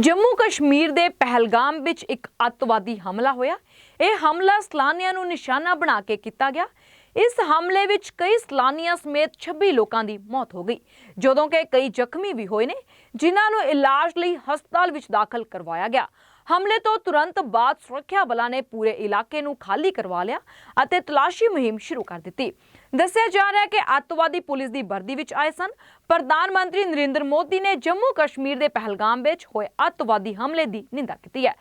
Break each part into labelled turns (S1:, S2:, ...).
S1: ਜੰਮੂ ਕਸ਼ਮੀਰ ਦੇ ਪਹਿਲਗਾਮ ਵਿੱਚ ਇੱਕ ਅੱਤਵਾਦੀ ਹਮਲਾ ਹੋਇਆ। ਇਹ ਹਮਲਾ ਸਲਾਨੀਆਂ ਨੂੰ ਨਿਸ਼ਾਨਾ ਬਣਾ ਕੇ ਕੀਤਾ ਗਿਆ। ਇਸ ਹਮਲੇ ਵਿੱਚ ਕਈ ਸਲਾਨੀਆਂ ਸਮੇਤ 26 ਲੋਕਾਂ ਦੀ ਮੌਤ ਹੋ ਗਈ। ਜਦੋਂ ਕਿ ਕਈ ਜ਼ਖਮੀ ਵੀ ਹੋਏ ਨੇ, ਜਿਨ੍ਹਾਂ ਨੂੰ ਇਲਾਜ ਲਈ ਹਸਪਤਾਲ ਵਿੱਚ ਦਾਖਲ ਕਰਵਾਇਆ ਗਿਆ। ਹਮਲੇ ਤੋਂ ਤੁਰੰਤ ਬਾਅਦ ਸੁਰੱਖਿਆ ਬਲਾਂ ਨੇ ਪੂਰੇ ਇਲਾਕੇ ਨੂੰ ਖਾਲੀ ਕਰਵਾ ਲਿਆ ਅਤੇ ਤਲਾਸ਼ੀ ਮੁਹਿੰਮ ਸ਼ੁਰੂ ਕਰ ਦਿੱਤੀ। ਦੱਸਿਆ ਜਾ ਰਿਹਾ ਹੈ ਕਿ ਅੱਤਵਾਦੀ ਪੁਲਿਸ ਦੀ ਵਰਦੀ ਵਿੱਚ ਆਏ ਸਨ। ਪ੍ਰਧਾਨ ਮੰਤਰੀ ਨਰਿੰਦਰ ਮੋਦੀ ਨੇ ਜੰਮੂ ਕਸ਼ਮੀਰ ਦੇ ਪਹਿਲਗਾਮ ਵਿੱਚ ਹੋਏ ਅੱਤਵਾਦੀ ਹਮਲੇ ਦੀ ਨਿੰਦਾ ਕੀਤੀ ਹੈ।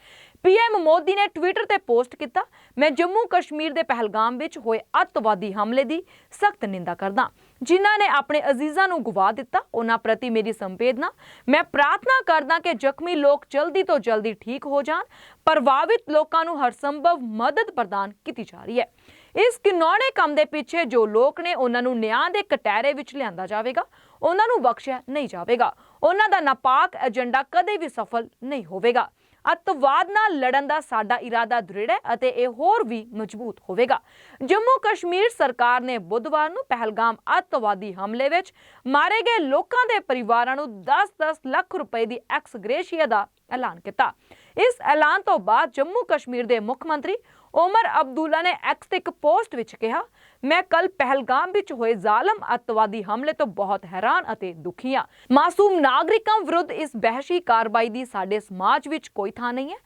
S1: ਪੀਐਮ ਮੋਦੀ ਨੇ ਟਵਿੱਟਰ ਤੇ ਪੋਸਟ ਕੀਤਾ, ਮੈਂ ਜੰਮੂ ਕਸ਼ਮੀਰ ਦੇ ਪਹਿਲਗਾਮ ਵਿੱਚ ਹੋਏ ਅੱਤਵਾਦੀ ਹਮਲੇ ਦੀ ਸਖਤ ਨਿੰਦਾ ਕਰਦਾ। ਜਿਨ੍ਹਾਂ ਨੇ ਆਪਣੇ ਅਜ਼ੀਜ਼ਾਂ ਨੂੰ ਗਵਾ ਦਿੱਤਾ, ਉਹਨਾਂ ਪ੍ਰਤੀ ਮੇਰੀ ਸੰਵੇਦਨਾ। ਮੈਂ ਪ੍ਰਾਰਥਨਾ ਕਰਦਾ ਕਿ ਜ਼ਖਮੀ ਲੋਕ ਜਲਦੀ ਤੋਂ ਜਲਦੀ ਠੀਕ ਹੋ ਜਾਣ। ਪ੍ਰਭਾਵਿਤ ਲੋਕਾਂ ਨੂੰ ਹਰ ਸੰਭਵ ਮਦਦ ਪ੍ਰਦਾਨ ਕੀਤੀ ਜਾ ਰਹੀ ਹੈ। ਇਸ ਕਿਨੌਣੇ ਕੰਮ ਦੇ ਪਿੱਛੇ ਜੋ ਲੋਕ ਨੇ ਉਹਨਾਂ ਨੂੰ ਨਿਆਂ ਦੇ ਕਟਹਿਰੇ ਵਿੱਚ ਲਿਆਂਦਾ ਜਾਵੇਗਾ, ਉਹਨਾਂ ਨੂੰ ਬਖਸ਼ਿਆ ਨਹੀਂ ਜਾਵੇਗਾ। ਉਹਨਾਂ ਦਾ ਨਾਪਾਕ ਏਜੰਡਾ ਕਦੇ ਵੀ ਸਫਲ ਨਹੀਂ ਹੋਵੇਗਾ। ਅੱਤਵਾਦ ਨਾਲ ਲੜਨ ਦਾ ਸਾਡਾ ਇਰਾਦਾ ਦ੍ਰਿੜ ਹੈ ਅਤੇ ਇਹ ਹੋਰ ਵੀ ਮਜ਼ਬੂਤ ਹੋਵੇਗਾ। ਜੰਮੂ ਕਸ਼ਮੀਰ ਸਰਕਾਰ ਨੇ ਬੁੱਧਵਾਰ ਨੂੰ ਪਹਿਲਗਾਮ ਅੱਤਵਾਦੀ ਹਮਲੇ ਵਿੱਚ ਮਾਰੇ ਗਏ ਲੋਕਾਂ ਦੇ ਪਰਿਵਾਰਾਂ ਨੂੰ 10-10 ਲੱਖ ਰੁਪਏ ਦੀ ਐਕਸ ਗ੍ਰੇਸ਼ੀਆ ਦਾ ਐਲਾਨ ਕੀਤਾ। ਇਸ ਐਲਾਨ ਤੋਂ ਬਾਅਦ ਜੰਮੂ ਕਸ਼ਮੀਰ ਦੇ ਮੁੱਖ ਮੰਤਰੀ ਉਮਰ ਅਬਦੁੱਲਾ ਨੇ ਐਕਸ ਤੇ ਇੱਕ ਪੋਸਟ ਵਿੱਚ ਕਿਹਾ, ਮੈਂ ਕੱਲ ਪਹਿਲਗਾਮ ਵਿੱਚ ਹੋਏ ਜ਼ਾਲਮ ਅੱਤਵਾਦੀ ਹਮਲੇ ਤੋਂ ਬਹੁਤ ਹੈਰਾਨ ਅਤੇ ਦੁਖੀ ਹਾਂ। ਮਾਸੂਮ ਨਾਗਰਿਕਾਂ ਵਿਰੁੱਧ ਇਸ ਬਹਿਸ਼ੀ ਕਾਰਵਾਈ ਦੀ ਸਾਡੇ ਸਮਾਜ ਵਿੱਚ ਕੋਈ ਥਾਂ ਨਹੀਂ ਹੈ।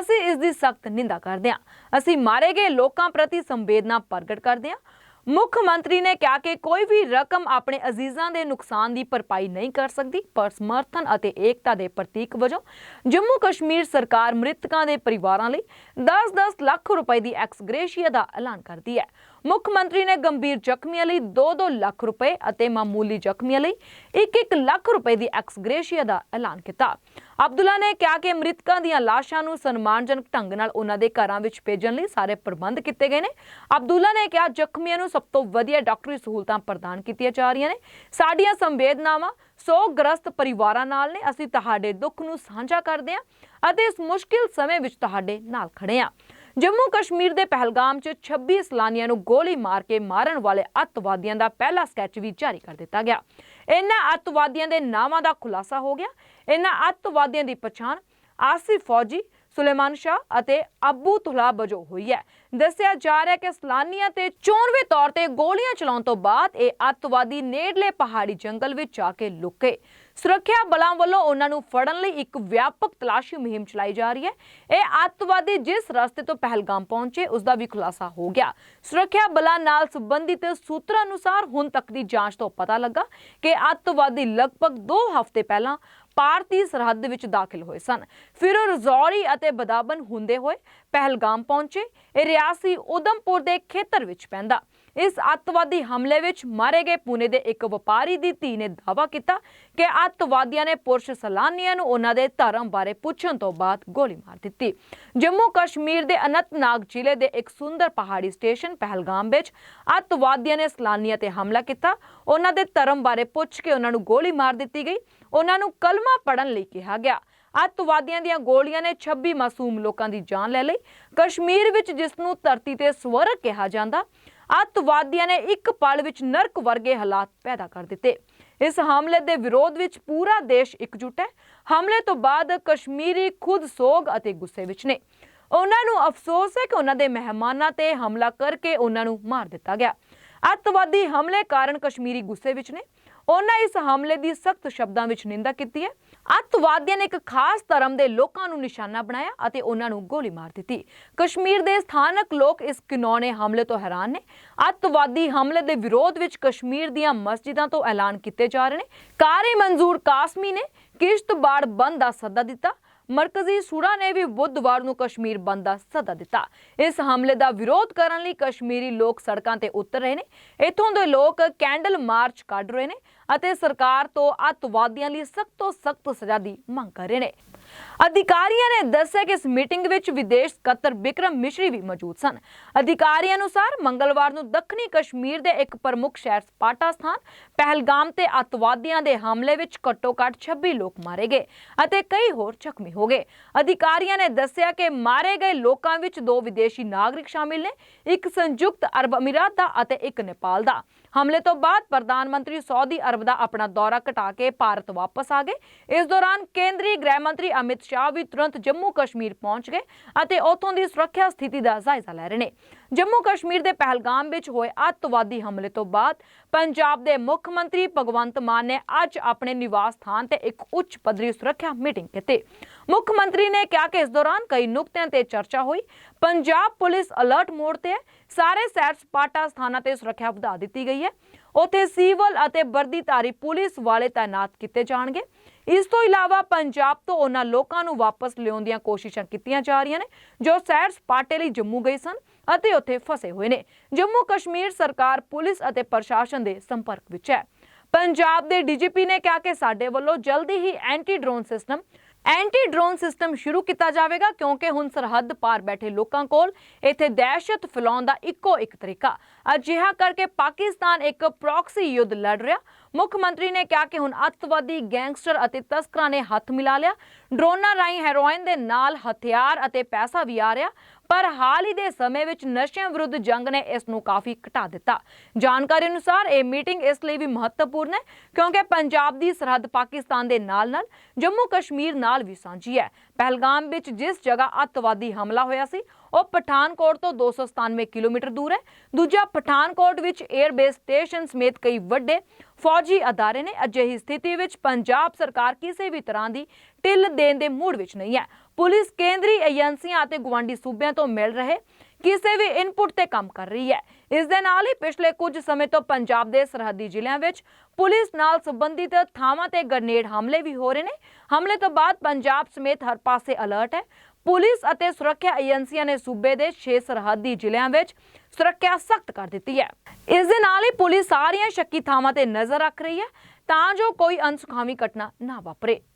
S1: ਅਸੀਂ ਇਸ ਦੀ ਸਖਤ ਨਿੰਦਾ ਕਰਦੇ ਹਾਂ। ਅਸੀਂ ਮਾਰੇ ਗਏ ਲੋਕਾਂ ਪ੍ਰਤੀ ਸੰਵੇਦਨਾ ਪ੍ਰਗਟ ਕਰਦੇ ਹਾਂ। ਮੁੱਖ ਮੰਤਰੀ ਨੇ ਕਿਹਾ ਕਿ ਕੋਈ ਵੀ ਰਕਮ ਆਪਣੇ ਅਜ਼ੀਜ਼ਾਂ ਦੇ ਨੁਕਸਾਨ ਦੀ ਭਰਪਾਈ ਨਹੀਂ ਕਰ ਸਕਦੀ, ਪਰ ਸਮਰਥਨ ਅਤੇ ਏਕਤਾ ਦੇ ਪ੍ਰਤੀਕ ਵਜੋਂ ਜੰਮੂ ਕਸ਼ਮੀਰ ਸਰਕਾਰ ਮ੍ਰਿਤਕਾਂ ਦੇ ਪਰਿਵਾਰਾਂ ਲਈ 10-10 ਲੱਖ ਰੁਪਏ ਦੀ ਐਕਸ ਗ੍ਰੇਸ਼ੀਆ ਦਾ ਐਲਾਨ ਕਰਦੀ ਹੈ। ਮੁੱਖ ਮੰਤਰੀ ਨੇ ਗੰਭੀਰ ਜ਼ਖਮੀਆਂ ਲਈ 2-2 ਲੱਖ ਰੁਪਏ ਅਤੇ ਮਾਮੂਲੀ ਜ਼ਖਮੀਆਂ ਲਈ 1-1 ਲੱਖ ਰੁਪਏ ਦੀ ਐਕਸ ਗ੍ਰੇਸ਼ੀਆ ਦਾ ਐਲਾਨ ਕੀਤਾ। ਅਬਦੁੱਲਾ ਨੇ ਕਿਹਾ ਕਿ ਮ੍ਰਿਤਕਾਂ ਦੀਆਂ ਲਾਸ਼ਾਂ ਨੂੰ ਸਨਮਾਨਜਨਕ ਢੰਗ ਨਾਲ ਉਹਨਾਂ ਦੇ ਘਰਾਂ ਵਿੱਚ ਭੇਜਣ ਲਈ ਸਾਰੇ ਪ੍ਰਬੰਧ ਕੀਤੇ ਗਏ ਨੇ। ਅਬਦੁੱਲਾ ਨੇ ਕਿਹਾ, ਜ਼ਖਮੀਆਂ ਨੂੰ ਸਭ ਤੋਂ ਵਧੀਆ ਡਾਕਟਰੀ ਸਹੂਲਤਾਂ ਪ੍ਰਦਾਨ ਕੀਤੀਆਂ ਜਾ ਰਹੀਆਂ ਨੇ। ਸਾਡੀਆਂ ਸੰਵੇਦਨਾਵਾਂ ਸੋਗਗ੍ਰਸਤ ਪਰਿਵਾਰਾਂ ਨਾਲ ਨੇ। ਅਸੀਂ ਤੁਹਾਡੇ ਦੁੱਖ ਨੂੰ ਸਾਂਝਾ ਕਰਦੇ ਹਾਂ ਅਤੇ ਇਸ ਮੁਸ਼ਕਿਲ ਸਮੇਂ ਵਿੱਚ ਤੁਹਾਡੇ ਨਾਲ ਖੜੇ ਹਾਂ। ਜੰਮੂ ਕਸ਼ਮੀਰ ਦੇ ਪਹਿਲਗਾਮ 'ਚ 26 ਸਲਾਨੀਆਂ ਨੂੰ ਗੋਲੀ ਮਾਰ ਕੇ ਮਾਰਨ ਵਾਲੇ ਅੱਤਵਾਦੀਆਂ ਦਾ ਪਹਿਲਾ ਸਕੈਚ ਵੀ ਜਾਰੀ ਕਰ ਦਿੱਤਾ ਗਿਆ। ਇਹਨਾਂ ਅੱਤਵਾਦੀਆਂ ਦੇ ਨਾਵਾਂ ਦਾ ਖੁਲਾਸਾ ਹੋ ਗਿਆ। ਇਹਨਾਂ ਅੱਤਵਾਦੀਆਂ ਦੀ ਪਛਾਣ ਆਸਿਫ ਫੌਜੀ ਸੁਲੇਮਾਨ ਸ਼ਾਹ ਅਤੇ ਅਬੂ ਤੁਲਾ ਵਜੋਂ ਹੋਈ ਹੈ। ਦੱਸਿਆ ਜਾ ਰਿਹਾ ਹੈ ਕਿ ਸਲਾਨੀਆਂ ਤੇ ਚੋਣਵੇਂ ਤੌਰ ਤੇ ਗੋਲੀਆਂ ਚਲਾਉਣ ਤੋਂ ਬਾਅਦ ਇਹ ਅੱਤਵਾਦੀ ਨੇੜਲੇ ਪਹਾੜੀ ਜੰਗਲ ਵਿੱਚ ਜਾ ਕੇ ਲੁਕੇ ਸੁਰੱਖਿਆ ਬਲਾਂ ਵੱਲੋਂ ਉਹਨਾਂ ਨੂੰ ਫੜਨ ਲਈ ਇੱਕ ਵਿਆਪਕ ਤਲਾਸ਼ੀ ਮੁਹਿੰਮ ਚਲਾਈ ਜਾ ਰਹੀ ਹੈ। ਇਹ ਅੱਤਵਾਦੀ ਜਿਸ ਰਸਤੇ ਤੋਂ ਪਹਿਲਗਾਮ ਪਹੁੰਚੇ, ਉਸ ਦਾ ਵੀ ਖੁਲਾਸਾ ਹੋ ਗਿਆ। ਸੁਰੱਖਿਆ ਬਲਾਂ ਨਾਲ ਸੰਬੰਧਿਤ ਸੂਤਰਾਂ ਅਨੁਸਾਰ ਹੁਣ ਤੱਕ ਦੀ ਜਾਂਚ ਤੋਂ ਪਤਾ ਲੱਗਾ ਕਿ ਅੱਤਵਾਦੀ ਲਗਭਗ 2 ਹਫ਼ਤੇ ਪਹਿਲਾਂ ਭਾਰਤੀ ਸਰਹੱਦ ਵਿੱਚ ਦਾਖਲ ਹੋਏ ਸਨ। ਫਿਰ ਉਹ ਰਜ਼ੌਰੀ ਅਤੇ ਬਦਾਬਨ ਹੁੰਦੇ ਹੋਏ ਪਹਿਲਗਾਮ ਪਹੁੰਚੇ। ਇਹ ਰਿਆਸੀ ਉਦਮਪੁਰ ਦੇ ਖੇਤਰ ਵਿੱਚ ਪੈਂਦਾ। ਇਸ ਅੱਤਵਾਦੀ ਹਮਲੇ ਵਿੱਚ ਮਾਰੇ ਗਏ ਪੁਨੇ ਦੇ ਇੱਕ ਵਪਾਰੀ ਦੀ ਧੀ ਨੇ ਦਾਅਵਾ ਕੀਤਾ ਕਿ ਅੱਤਵਾਦੀਆਂ ਨੇ ਪੁਰਸ਼ ਸਲਾਨੀਆਂ ਨੂੰ ਉਹਨਾਂ ਦੇ ਧਰਮ ਬਾਰੇ ਪੁੱਛਣ ਤੋਂ ਬਾਅਦ ਗੋਲੀ ਮਾਰ ਦਿੱਤੀ। ਜੰਮੂ ਕਸ਼ਮੀਰ ਦੇ ਅਨੰਤਨਾਗ ਜ਼ਿਲ੍ਹੇ ਦੇ ਇੱਕ ਸੁੰਦਰ ਪਹਾੜੀ ਸਟੇਸ਼ਨ ਪਹਿਲਗਾਮ ਵਿੱਚ ਅੱਤਵਾਦੀਆਂ ਨੇ ਸਲਾਨੀਆਂ ਤੇ ਹਮਲਾ ਕੀਤਾ। ਉਹਨਾਂ ਦੇ ਧਰਮ ਬਾਰੇ ਪੁੱਛ ਕੇ ਉਹਨਾਂ ਨੂੰ ਗੋਲੀ ਮਾਰ ਦਿੱਤੀ ਗਈ। ਉਹਨਾਂ ਨੂੰ ਕਲਮਾ ਪੜਨ ਲਈ ਕਿਹਾ ਗਿਆ। ਅੱਤਵਾਦੀਆਂ ਦੀਆਂ ਗੋਲੀਆਂ ਨੇ 26 ਮਾਸੂਮ ਲੋਕਾਂ ਦੀ ਜਾਨ ਲੈ ਲਈ। ਕਸ਼ਮੀਰ ਵਿੱਚ ਜਿਸ ਨੂੰ ਧਰਤੀ ਤੇ ਸਵਰਗ ਕਿਹਾ ਜਾਂਦਾ ਅੱਤਵਾਦੀਆਂ ਨੇ ਇੱਕ ਪਲ ਵਿੱਚ ਨਰਕ ਵਰਗੇ ਹਾਲਾਤ ਪੈਦਾ ਕਰ ਦਿੱਤੇ। ਇਸ ਹਮਲੇ ਦੇ ਵਿਰੋਧ ਵਿੱਚ ਪੂਰਾ ਦੇਸ਼ ਇਕਜੁੱਟ ਹੈ। ਹਮਲੇ ਤੋਂ ਬਾਅਦ ਕਸ਼ਮੀਰੀ ਖੁਦ ਸੋਗ ਅਤੇ ਗੁੱਸੇ ਵਿੱਚ ਨੇ। ਉਹਨਾਂ ਨੂੰ ਅਫਸੋਸ ਹੈ ਕਿ ਉਹਨਾਂ ਦੇ ਮਹਿਮਾਨਾਂ ਤੇ ਹਮਲਾ ਕਰਕੇ ਉਹਨਾਂ ਨੂੰ ਮਾਰ ਦਿੱਤਾ ਗਿਆ। ਅੱਤਵਾਦੀ ਹਮਲੇ ਕਾਰਨ ਕਸ਼ਮੀਰੀ ਗੁੱਸੇ ਵਿੱਚ ਨੇ। ਉਹਨਾਂ ਇਸ ਹਮਲੇ ਦੀ ਸਖਤ ਸ਼ਬਦਾਂ ਵਿੱਚ ਨਿੰਦਾ ਕੀਤੀ ਹੈ। ਅੱਤਵਾਦੀਆਂ ਨੇ ਇੱਕ ਖਾਸ ਧਰਮ ਦੇ ਲੋਕਾਂ ਨੂੰ ਨਿਸ਼ਾਨਾ ਬਣਾਇਆ ਅਤੇ ਉਹਨਾਂ ਨੂੰ ਗੋਲੀ ਮਾਰ ਦਿੱਤੀ। ਕਸ਼ਮੀਰ ਦੇ ਸਥਾਨਕ ਲੋਕ ਇਸ ਕਿਨੌਣੇ ਹਮਲੇ ਤੋਂ ਹੈਰਾਨ ਨੇ। ਅੱਤਵਾਦੀ ਹਮਲੇ ਦੇ ਵਿਰੋਧ ਵਿੱਚ ਕਸ਼ਮੀਰ ਦੀਆਂ ਮਸਜਿਦਾਂ ਤੋਂ ਐਲਾਨ ਕੀਤੇ ਜਾ ਰਹੇ ਨੇ। ਕਾਰੀ ਮਨਜ਼ੂਰ ਕਾਸਮੀ ਨੇ ਕਿਸ਼ਤਵਾੜ ਬੰਦ ਦਾ ਸੱਦਾ ਦਿੱਤਾ। ਮਰਕਜ਼ੀ ਸੂੜਾ ਨੇ ਵੀ ਬੁੱਧਵਾਰ ਨੂੰ ਕਸ਼ਮੀਰ ਬੰਦ ਦਾ ਸੱਦਾ ਦਿੱਤਾ। ਇਸ ਹਮਲੇ ਦਾ ਵਿਰੋਧ ਕਰਨ ਲਈ ਕਸ਼ਮੀਰੀ ਲੋਕ ਸੜਕਾਂ ਤੇ ਉਤਰ ਰਹੇ ਨੇ। ਇਥੋਂ ਦੇ ਲੋਕ ਕੈਂਡਲ ਮਾਰਚ ਕੱਢ ਰਹੇ ਨੇ ਅਤੇ ਸਰਕਾਰ ਤੋਂ ਅੱਤਵਾਦੀਆਂ ਲਈ ਸਖਤ ਤੋਂ ਸਖਤ ਸਜ਼ਾ ਦੀ ਮੰਗ ਕਰ ਰਹੇ ਨੇ। ਅਧਿਕਾਰੀਆਂ ਨੇ ਦੱਸਿਆ ਕਿ ਇਸ ਮੀਟਿੰਗ ਵਿੱਚ ਵਿਦੇਸ਼ ਸਕੱਤਰ ਵਿਕਰਮ ਮਿਸ਼ਰੀ ਵੀ ਮੌਜੂਦ ਸਨ। ਅਧਿਕਾਰੀਆਂ ਅਨੁਸਾਰ ਮੰਗਲਵਾਰ ਨੂੰ ਦੱਖਣੀ ਕਸ਼ਮੀਰ ਦੇ ਇੱਕ ਪ੍ਰਮੁੱਖ ਸ਼ਹਿਰ ਸਪਾਟਾ ਸਥਾਨ, ਪਹਿਲਗਾਮ ਤੇ ਅੱਤਵਾਦੀਆਂ ਦੇ ਹਮਲੇ ਵਿੱਚ ਘੱਟੋ-ਘੱਟ 26 ਲੋਕ ਮਾਰੇ ਗਏ ਅਤੇ ਕਈ ਹੋਰ ਜ਼ਖਮੀ ਹੋ ਗਏ। ਅਧਿਕਾਰੀਆਂ ਨੇ ਦੱਸਿਆ ਕਿ ਮਾਰੇ ਗਏ ਲੋਕਾਂ ਵਿੱਚ ਦੋ ਵਿਦੇਸ਼ੀ ਨਾਗਰਿਕ ਸ਼ਾਮਿਲ ਨੇ, ਇੱਕ ਸੰਯੁਕਤ ਅਰਬ ਅਮੀਰਾਤ ਦਾ ਅਤੇ ਇੱਕ ਨੇਪਾਲ ਦਾ। ਹਮਲੇ ਤੋਂ ਬਾਅਦ ਪ੍ਰਧਾਨ ਮੰਤਰੀ ਸਾਊਦੀ ਅਰਬ ਦਾ ਆਪਣਾ ਦੌਰਾ ਘਟਾ ਕੇ ਭਾਰਤ ਵਾਪਸ ਆ ਗਏ। ਇਸ ਦੌਰਾਨ ਕੇਂਦਰੀ ਗ੍ਰਹਿ ਮੰਤਰੀ ਅਮਿਤ ਸ਼ਾਹ ਵੀ ਤੁਰੰਤ ਜੰਮੂ ਕਸ਼ਮੀਰ ਪਹੁੰਚ ਗਏ ਅਤੇ ਉੱਥੋਂ ਦੀ ਸੁਰੱਖਿਆ ਸਥਿਤੀ ਦਾ ਜਾਇਜ਼ਾ ਲੈ ਰਹੇ ਨੇ। ਜੰਮੂ ਕਸ਼ਮੀਰ ਦੇ ਪਹਿਲਗਾਮ ਵਿੱਚ ਹੋਏ ਅੱਤਵਾਦੀ ਹਮਲੇ ਤੋਂ ਬਾਅਦ ਪੰਜਾਬ ਦੇ ਮੁੱਖ ਮੰਤਰੀ ਭਗਵੰਤ ਮਾਨ ਨੇ ਅੱਜ ਆਪਣੇ ਨਿਵਾਸ ਸਥਾਨ ਤੇ ਇੱਕ ਉੱਚ ਪੱਧਰੀ ਸੁਰੱਖਿਆ ਮੀਟਿੰਗ ਕੀਤੀ। ਮੁੱਖ ਮੰਤਰੀ ਨੇ ਕਿਹਾ ਕਿ ਇਸ ਦੌਰਾਨ ਕਈ ਨੁਕਤਿਆਂ ਤੇ ਚਰਚਾ ਹੋਈ। ਪੰਜਾਬ ਪੁਲਿਸ ਅਲਰਟ ਮੋਡ ਤੇ ਹੈ। ਸਾਰੇ ਸੈਰ ਸਪਾਟਾ ਸਥਾਨਾਂ ਤੇ ਸੁਰੱਖਿਆ ਵਧਾ ਦਿੱਤੀ ਗਈ ਹੈ। ਉੱਥੇ ਸਿਵਲ ਅਤੇ ਵਰਦੀਧਾਰੀ ਪੁਲਿਸ ਵਾਲੇ ਤਾਇਨਾਤ ਕੀਤੇ ਜਾਣਗੇ। ਇਸ ਤੋਂ ਇਲਾਵਾ ਪੰਜਾਬ ਤੋਂ ਉਹਨਾਂ ਲੋਕਾਂ ਨੂੰ ਵਾਪਸ ਲਿਆਉਣ ਦੀਆਂ ਕੋਸ਼ਿਸ਼ਾਂ ਕੀਤੀਆਂ ਜਾ ਰਹੀਆਂ ਨੇ, ਜੋ ਸੈਰ ਸਪਾਟੇ ਲਈ ਜੰਮੂ ਗਏ ਸਨ ਅਤੇ ਉੱਥੇ ਫਸੇ ਹੋਏ ਨੇ। ਜੰਮੂ ਕਸ਼ਮੀਰ ਸਰਕਾਰ, ਪੁਲਿਸ ਅਤੇ ਪ੍ਰਸ਼ਾਸਨ ਦੇ ਸੰਪਰਕ ਵਿੱਚ ਹੈ। ਪੰਜਾਬ ਦੇ ਡੀਜੀਪੀ ਨੇ ਕਿਹਾ ਕਿ ਸਾਡੇ ਵੱਲੋਂ ਜਲਦੀ ਹੀ anti drone system anti drone system ਸ਼ੁਰੂ ਕੀਤਾ ਜਾਵੇਗਾ, ਕਿਉਂਕਿ ਹੁਣ ਸਰਹੱਦ ਪਾਰ ਬੈਠੇ ਲੋਕਾਂ ਕੋਲ ਇੱਥੇ ਦਹਿਸ਼ਤ ਫੈਲਾਉਣ ਦਾ ਇੱਕੋ ਇੱਕ ਤਰੀਕਾ। ਅਜਿਹਾ ਕਰਕੇ ਪਾਕਿਸਤਾਨ ਇੱਕ ਪ੍ਰੌਕਸੀ ਯੁੱਧ ਲੜ ਰਿਹਾ। ਮੁੱਖ ਮੰਤਰੀ ਨੇ ਕਿਹਾ ਕਿ ਹੁਣ ਅੱਤਵਾਦੀ ਗੈਂਗਸਟਰ ਅਤੇ ਤਸਕਰਾਂ ਨੇ ਹੱਥ ਮਿਲਾ ਲਿਆ। ਡਰੋਨਾਂ ਰਾਹੀਂ ਹੈਰੋਇਨ ਦੇ ਨਾਲ ਹਥਿਆਰ ਅਤੇ ਪੈਸਾ ਵੀ ਆ ਰਿਹਾ। ਪਰ ਹਾਲ ਹੀ ਦੇ ਸਮੇਂ ਵਿੱਚ ਨਸ਼ਿਆਂ ਵਿਰੁੱਧ ਜੰਗ ਨੇ ਇਸ ਨੂੰ ਕਾਫੀ ਘਟਾ ਦਿੱਤਾ। ਜਾਣਕਾਰੀ ਅਨੁਸਾਰ ਇਹ ਮੀਟਿੰਗ ਇਸ ਲਈ ਵੀ ਮਹੱਤਵਪੂਰਨ ਹੈ ਕਿਉਂਕਿ ਪੰਜਾਬ ਦੀ ਸਰਹੱਦ ਪਾਕਿਸਤਾਨ ਦੇ ਨਾਲ-ਨਾਲ ਜੰਮੂ ਕਸ਼ਮੀਰ ਨਾਲ ਵੀ ਸਾਂਝੀ ਹੈ। ਪਹਿਲਗਾਮ ਵਿੱਚ ਜਿਸ ਜਗ੍ਹਾ ਅੱਤਵਾਦੀ ਹਮਲਾ ਹੋਇਆ ਸੀ ਉਹ ਪਠਾਨਕੋਟ ਤੋਂ 297 ਕਿਲੋਮੀਟਰ ਦੂਰ ਹੈ। ਦੂਜਾ, ਪਠਾਨਕੋਟ ਵਿੱਚ 에ਅਰਬੇਸ ਸਟੇਸ਼ਨ ਸਮੇਤ ਕਈ ਵੱਡੇ ਫੌਜੀ ਅਦਾਰੇ ਨੇ। ਅਜਿਹੀ ਸਥਿਤੀ ਵਿੱਚ ਪੰਜਾਬ ਸਰਕਾਰ ਕਿਸੇ ਵੀ ਤਰ੍ਹਾਂ ਦੀ ਢਿੱਲ ਦੇਣ ਦੇ ਮੂਡ ਵਿੱਚ ਨਹੀਂ ਹੈ। ਪੁਲਿਸ ਕੇਂਦਰੀ ਏਜੰਸੀਆਂ ਅਤੇ ਗਵਾਂਡੀ ਸੂਬਿਆਂ ਤੋਂ ਮਿਲ ਰਹੇ ਕਿਸੇ ਵੀ ਇਨਪੁਟ ਤੇ ਕੰਮ ਕਰ ਰਹੀ ਹੈ। ਇਸ ਦੇ ਨਾਲ ਹੀ ਪਿਛਲੇ ਕੁਝ ਸਮੇਂ ਤੋਂ ਪੰਜਾਬ ਦੇ ਸਰਹੱਦੀ ਜ਼ਿਲ੍ਹਿਆਂ ਵਿੱਚ ਪੁਲਿਸ ਨਾਲ ਸੰਬੰਧਿਤ ਥਾਵਾਂ ਤੇ ਗ੍ਰਨੇਡ ਹਮਲੇ ਵੀ ਹੋ ਰਹੇ ਨੇ। ਹਮਲੇ ਤੋਂ ਬਾਅਦ ਪੰਜਾਬ ਸਮੇਤ ਹਰ ਪਾਸੇ ਅਲਰਟ ਹੈ। ਪੁਲਿਸ ਅਤੇ ਸੁਰੱਖਿਆ ਏਜੰਸੀਆਂ ਨੇ ਸੂਬੇ ਦੇ 6 ਸਰਹੱਦੀ ਜ਼ਿਲ੍ਹਿਆਂ ਵਿੱਚ ਸੁਰੱਖਿਆ ਸਖਤ ਕਰ ਦਿੱਤੀ ਹੈ। ਇਸ ਦੇ ਨਾਲ ਹੀ ਪੁਲਿਸ ਸਾਰੀਆਂ ਸ਼ੱਕੀ ਥਾਵਾਂ ਤੇ ਨਜ਼ਰ ਰੱਖ ਰਹੀ ਹੈ ਤਾਂ ਜੋ ਕੋਈ ਅਨਸੁਖਾਵੀ ਘਟਨਾ ਨਾ ਵਾਪਰੇ।